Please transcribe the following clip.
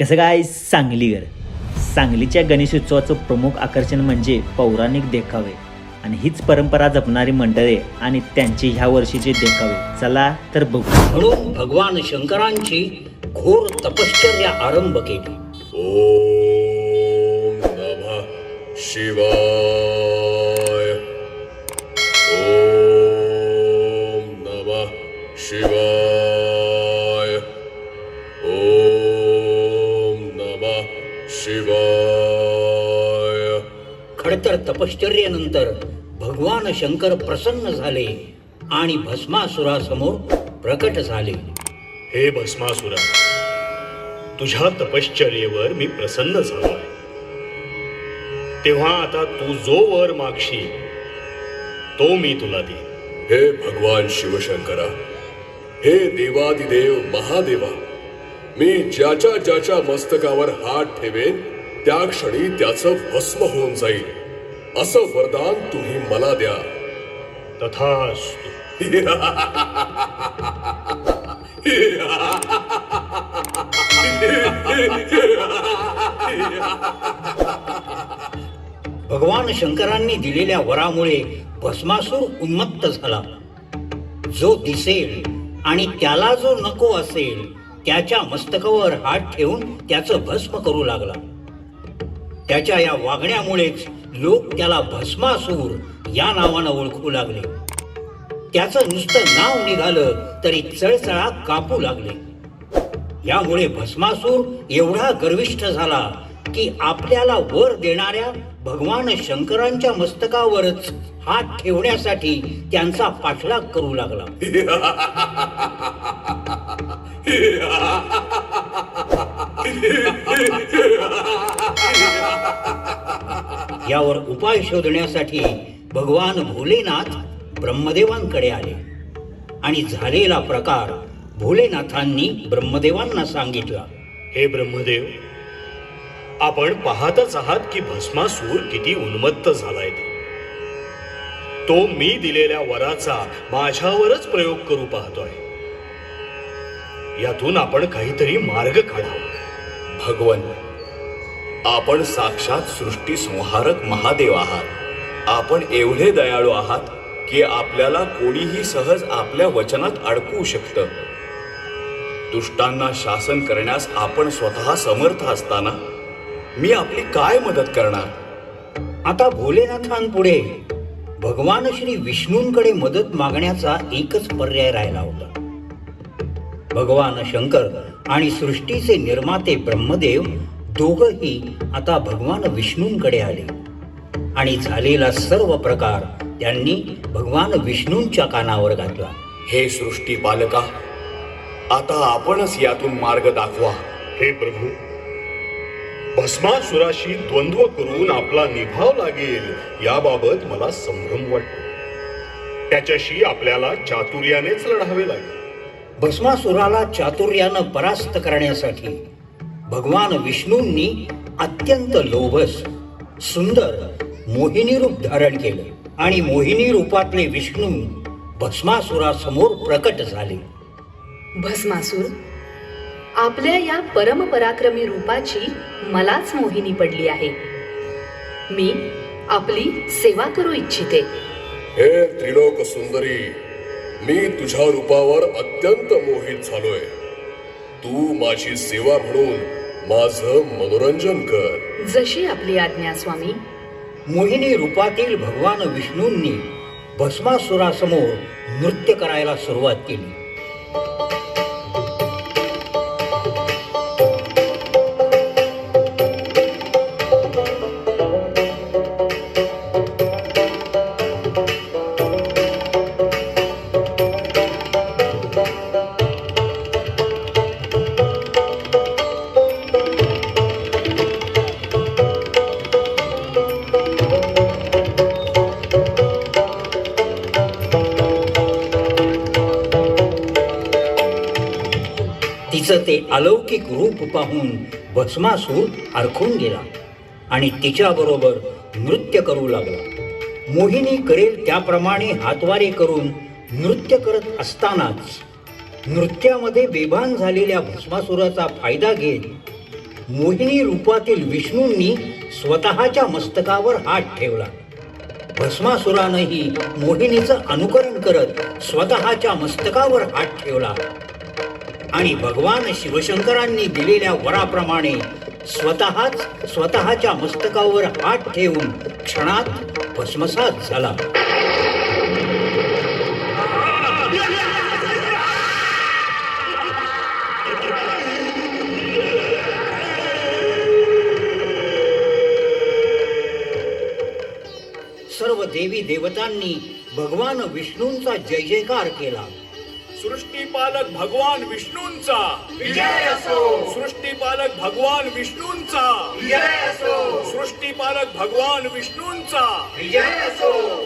कसं काय सांगलीगर सांगलीच्या गणेशोत्सवाचं प्रमुख आकर्षण म्हणजे पौराणिक देखावे. आणि हीच परंपरा जपणारी मंडळे आणि त्यांचे ह्या वर्षीचे देखावे. चला तर बघू. म्हणून भगवान शंकरांची घोर तपश्चर्या आरंभ केली. ॐ नमः शिवाय. ॐ नमः शिवाय. खडतर तपश्चर्येनंतर भगवान शंकर प्रसन्न झाले आणि भस्मासुरासमोर प्रकट झाले. हे भस्मासुरा तुझ्या तपश्चर्येवर मी प्रसन्न झालो आहे तेव्हा आता तू जो वर मागशील तो मी तुला देईन. हे भगवान शिवशंकरा हे देवादिदेव महादेवा मी ज्याच्या ज्याच्या मस्तकावर हात ठेवेन त्या क्षणी त्याचं भस्म होऊन जाईल. असं वरदान तुम्ही मला द्या. तथास्तु. भगवान शंकरांनी दिलेल्या वरामुळे भस्मासूर उन्मत्त झाला. जो दिसेल आणि त्याला जो नको असेल त्याच्या मस्तकावर हात ठेवून त्याचं भस्म करू लागला. त्याच्या या वागण्यामुळेच लोक त्याला भस्मासूर या नावानं ओळखू लागले. त्याचं नुसतं नाव निघालं तरी चळचळा कापू लागले. यामुळे भस्मासूर एवढा गर्विष्ठ झाला की आपल्याला वर देणाऱ्या भगवान शंकरांच्या मस्तकावरच हात ठेवण्यासाठी त्यांचा पाठलाग करू लागला. यावर उपाय शोधण्यासाठी भगवान भोलेनाथ ब्रह्मदेवांकडे आले. आणि झालेला प्रकार भोलेनाथांनी ब्रह्मदेवांना सांगितला. हे ब्रह्मदेव आपण पाहतच आहात की भस्मासूर किती उन्मत्त झालाय ते. मी दिलेल्या वराचा माझ्यावरच प्रयोग करू पाहतोय. यातून आपण काहीतरी मार्ग काढावा. भगवन आपण साक्षात सृष्टी संहारक महादेव आहात. आपण एवढे दयाळू आहात की आपल्याला कोणीही सहज आपल्या वचनात अडकवू शकतं. दुष्टांना शासन करण्यास आपण स्वतः समर्थ असताना मी आपली काय मदत करणार? आता भोलेनाथांपुढे भगवान श्री विष्णूंकडे मदत मागण्याचा एकच पर्याय राहिला होता. भगवान शंकर आणि सृष्टीचे निर्माते ब्रह्मदेव दोघही आता भगवान विष्णूंकडे आले. आणि झालेला सर्व प्रकार त्यांनी भगवान विष्णूंच्या कानावर घातला. हे सृष्टी पालका आता आपणच यातून मार्ग दाखवा. हे प्रभू भस्मासुराशी द्वंद्व करून आपला निभाव लागेल याबाबत मला संभ्रम वाटतो. त्याच्याशी आपल्याला चातुर्यानेच लढावे लागेल. भस्मासुराला चातुर्यानं परास्त करण्यासाठी भगवान विष्णूंनी अत्यंत लोभस सुंदर मोहिनी रूप धारण केलं आणि मोहिनी रूपातले विष्णू भस्मासुरासमोर प्रकट झाले. भस्मासूर आपल्या या परमपराक्रमी रूपाची मलाच मोहिनी पडली आहे. मी आपली सेवा करू इच्छिते. हे त्रिलोक सुंदरी मी तुझ्या रूपावर अत्यंत मोहित झालोय. तू माझी सेवा म्हणून माझं मनोरंजन कर. जशी आपली आज्ञा स्वामी. मोहिनी रूपातील भगवान विष्णूंनी भस्मासुरासमोर नृत्य करायला सुरुवात केली. तिचं ते अलौकिक रूप पाहून भस्मासूर हरखून गेला आणि तिच्याबरोबर नृत्य करू लागला. मोहिनी करेल त्याप्रमाणे हातवारे करून नृत्य करत असतानाच नृत्यामध्ये बेभान झालेल्या भस्मासुराचा फायदा घेत मोहिनी रूपातील विष्णूंनी स्वतःच्या मस्तकावर हात ठेवला. भस्मासुरानंही मोहिनीचं अनुकरण करत स्वतःच्या मस्तकावर हात ठेवला. आणि भगवान शिवशंकरांनी दिलेल्या वराप्रमाणे स्वतःच स्वतःच्या मस्तकावर हात ठेवून क्षणात भस्मसात झाला. सर्व देवी देवतांनी भगवान विष्णूंचा जय जयकार केला. सृष्टीपालक भगवान विष्णूंचा. विजय असो. सृष्टीपालक भगवान विष्णूंचा. विजय असो. सृष्टीपालक भगवान विष्णूंचा. विजय असो.